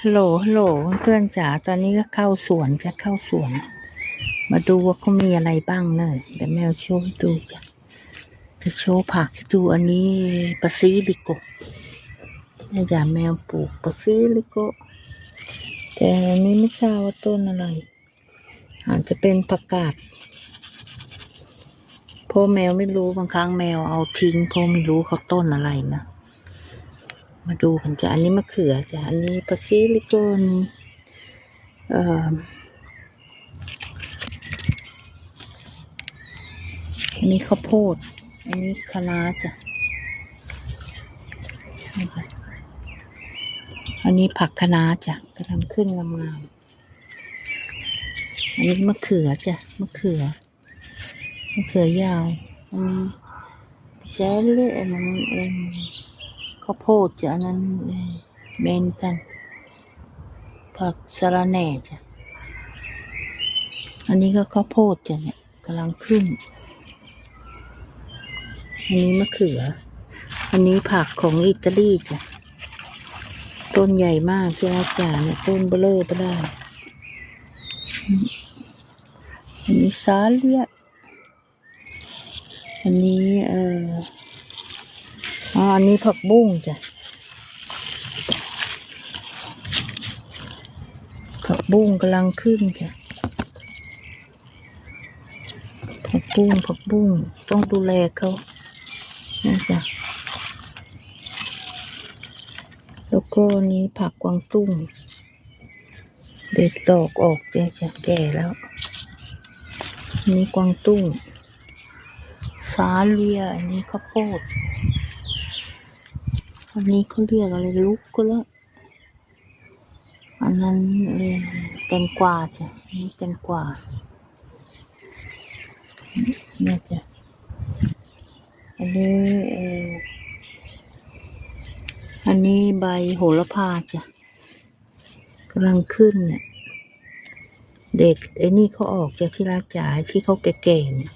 ฮัลโหลฮัลโหลเพื่อนจ๋าตอนนี้ก็เข้าสวนจะเข้าสวน มาดูว่าเขามีอะไรบ้างเนอะเดี๋ยวแมวโชว์ให้ดูจ้ะจะโชว์ผักให้ดูอันนี้ปาซิลิโกแม่จ๋าแมวปลูกปาซิลิโกแต่อันนี้ไม่ทราบว่าต้นอะไร อาจจะเป็นผักกาดเพราะแมวไม่รู้บางครั้งแมวเอาทิ้งเพราะไม่รู้เขาต้นอะไรนะ มาดูกันจ้ะอันนี้มะเขือจ้ะอันนี้ปาซิลิโกนเอ่ออันนี้ข้าวโพด อันนี้คะน้าจ้ะ อันนี้ผักคะน้าจ้ะกำลังขึ้นงามๆอันนี้มะเขือจ้ะ มะเขือ มะเขือยาว อันนี้พิเศษเลยอันนั้ ข้าวโพดจ้ะอันนั้นเมนตัน ผักสะระแหน่จ้ะ อันนี้ก็ข้าวโพดจ้ะเนี่ยกำลังขึ้น อันนี้มะเขือ อันนี้ผักของอิตาลีจ้ะ ต้นใหญ่มากที่อาจารย์เนี่ยต้นเบลอเบล่าอันนี้ซาเลียอันนี้เอ่อ อ๋ออันนี้ผักบุ้งจ้ะ ผักบุ้งกำลังขึ้นจ้ะ ผักบุ้งผักบุ้งต้องดูแลเขานะจ๊ะแล้วก็นี้ผักกวางตุ้ง เด็ดดอกออกเดี๋ยวจะแก่แล้วอันนี้กวางตุ้ง สาเลียอันนี้ข้าวโพด อันนี้เขาเรียกอะไรลุกก็แล้ว อันนั้นเออแตงกวาจ้ะอันนี้แตงกวาเนี่ยจ้ะ อันนี้เอออันนี้ใบโหระพาจ้ะกำลังขึ้นเนี่ยเด็ดไอ้นี่เขาออกจากที่รักจ๋าที่เขาแก่ๆเนี่ย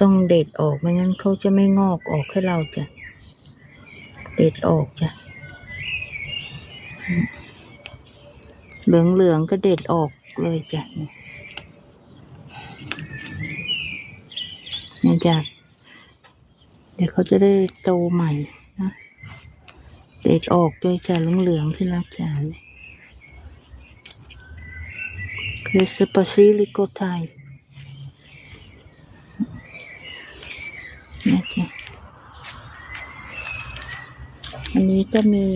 ต้องเด็ดออกไม่งั้นเขาจะไม่งอกออกให้เราจ้ะ เด็ดออกจ้ะ เหลืองๆก็เด็ดออกเลยจ้ะเนี่ยจ้ะเดี๋ยวเขาจะได้โตใหม่นะเด็ดออกด้วยจ้ะเหลืองๆที่รักจ๋าเนี่ยคือสปาซิลิโกไทยเนี่ยจ้ะ อันนี้ก็มี